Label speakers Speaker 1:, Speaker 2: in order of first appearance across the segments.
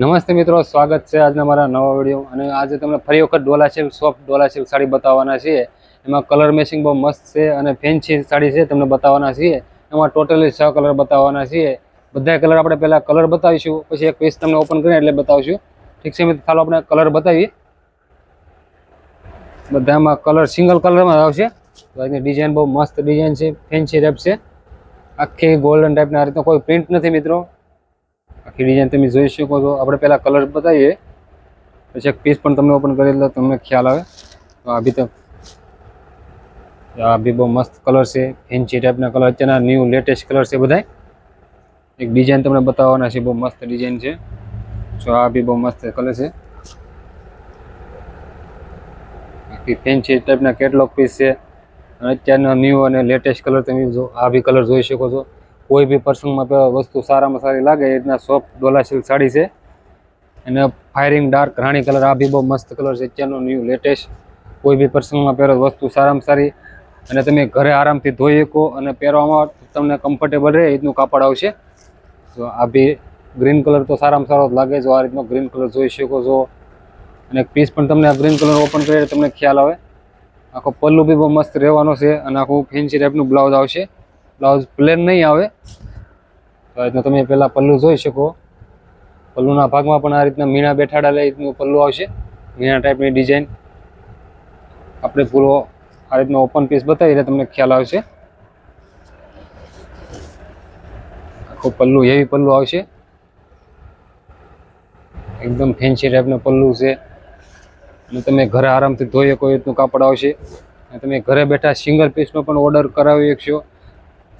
Speaker 1: નમસ્તે મિત્રો, સ્વાગત છે આજના મારા નવા વીડિયો. અને આજે તમને ફરી વખત Dola silk, soft Dola silk sari બતાવવાના છીએ. એમાં કલર મેચિંગ બહુ મસ્ત છે અને ફેન્સી સાડી છે તમને બતાવવાના છીએ. એમાં ટોટલી છ કલર બતાવવાના છીએ. બધા કલર આપણે પહેલાં કલર બતાવીશું, પછી એક પીસ તમને ઓપન કરીને એટલે બતાવીશું. ઠીક છે મિત્રો, ચાલો આપણે કલર બતાવીએ. બધામાં કલર સિંગલ કલરમાં આવશે. આજની ડિઝાઇન બહુ મસ્ત ડિઝાઇન છે, ફેન્સી રેપ છે. આખી ગોલ્ડન ટાઈપના આ રીતનો કોઈ પ્રિન્ટ નથી મિત્રો. આખી ડિઝાઇન તમે જોઈ શકો છો. આપણે પહેલાં કલર બતાવીએ. પછી એક પીસ પણ તમને ઓપન કરી એટલે તમને ખ્યાલ આવે. તો આ બી તો આ બી બહુ મસ્ત કલર છે. ફેન્સી ટાઈપના કલર અત્યારના ન્યૂ લેટેસ્ટ કલર છે બધાય. એક ડિઝાઇન તમને બતાવવાના છે. બહુ મસ્ત ડિઝાઇન છે. તો આ બી બહુ મસ્ત કલર છે. આખી ફેન્સી ટાઈપના કેટલોગ પીસ છે. અને અત્યારના ન્યૂ અને લેટેસ્ટ કલર તમે જો આ બી કલર જોઈ શકો છો. કોઈ બી પ્રસંગમાં વસ્તુ સારામાં સારી લાગે, એ રીતના સોફ્ટ ડોલા સિલ્ક સાડી છે. અને ફાયરિંગ ડાર્ક રાણી કલર આ બી બહુ મસ્ત કલર છે, અત્યારનો ન્યૂ લેટેસ્ટ કોઈ બી પ્રસંગમાં પહેરો વસ્તુ સારામાં સારી. અને તમે ઘરે આરામથી ધોઈ શકો અને પહેરવામાં તમને કમ્ફર્ટેબલ રહે, એ રીતનું કાપડ આવશે. તો આ બી ગ્રીન કલર તો સારામાં સારો જ લાગે, જો આ રીતનો ગ્રીન કલર જોઈ શકો છો. અને પીસ પણ તમને આ ગ્રીન કલર ઓપન કરીએ તમને ખ્યાલ આવે. આખો પલ્લુ બી બહુ મસ્ત રહેવાનો છે અને આખું ફેન્સી ટાઈપનું બ્લાઉઝ આવશે. બ્લાઉઝ પ્લેન નહીં આવે. તો રીતના તમે પહેલાં પલ્લુ જોઈ શકો. પલ્લુના ભાગમાં પણ આ રીતના મીણા બેઠાડા લે રીતનું પલ્લુ આવશે. મીણા ટાઈપની ડિઝાઇન આપણે પૂરો આ રીતનો ઓપન પીસ બતાવી એટલે તમને ખ્યાલ આવશે. આખું પલ્લુ હેવી પલ્લુ આવશે. એકદમ ફેન્સી ટાઈપનું પલ્લુ છે. અને તમે ઘરે આરામથી ધોઈ શકો એ રીતનું કાપડ આવશે. અને તમે ઘરે બેઠા સિંગલ પીસનો પણ ઓર્ડર કરાવી શકશો.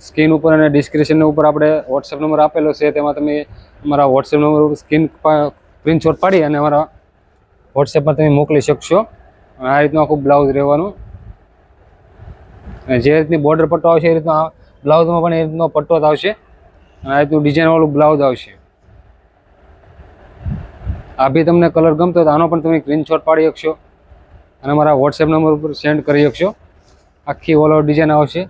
Speaker 1: સ્ક્રીન ઉપર અને ડિસ્ક્રિપ્શન ઉપર આપણે વોટ્સએપ નંબર આપેલો છે, તેમાં તમે અમારા વોટ્સએપ નંબર ઉપર સ્ક્રીન સ્ક્રીનશોટ પાડી અને અમારા વોટ્સએપમાં તમે મોકલી શકશો. આ રીતનું આખું બ્લાઉઝ રહેવાનું. જે રીતની બોર્ડર પટ્ટો આવશે એ રીતના બ્લાઉઝમાં પણ એ રીતનો પટ્ટો આવશે. અને આ રીતનું ડિઝાઇનવાળું બ્લાઉઝ આવશે. આ બી તમને કલર ગમતો તો આનો પણ તમે સ્ક્રીનશોટ પાડી શકશો. અને મારા વોટ્સએપ નંબર ઉપર સેન્ડ કરી શકશો. આખી ઓલ ઓવર ડિઝાઇન આવશે.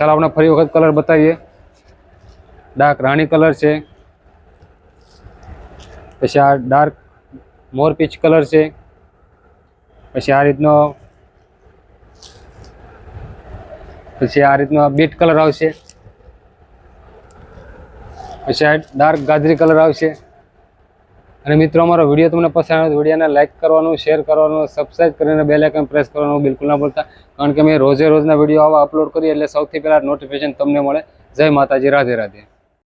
Speaker 1: ચાલો આપણે ફરી વખત કલર બતાવીએ. ડાર્ક રાણી કલર છે. પછી આ ડાર્ક મોર પીચ કલર છે. પછી આ રીતનો પછી આ રીતનો બીટ કલર આવશે. પછી આ ડાર્ક ગાજરી કલર આવશે. અને મિત્રો, અમારો વીડિયો તમને પસંદ આવે તો વિડીયોને લાઇક કરવાનું શેર કરવાનું સબસ્ક્રાઈબ કરીને બેલ આઇકન પ્રેસ કરવાનું બિલકુલ ના ભૂલતા. કારણ કે અમે રોજે રોજના વીડિયો આવા અપલોડ કરીએ એટલે સૌથી પહેલાં નોટિફિકેશન તમને મળે. જય માતાજી, રાધે રાધે.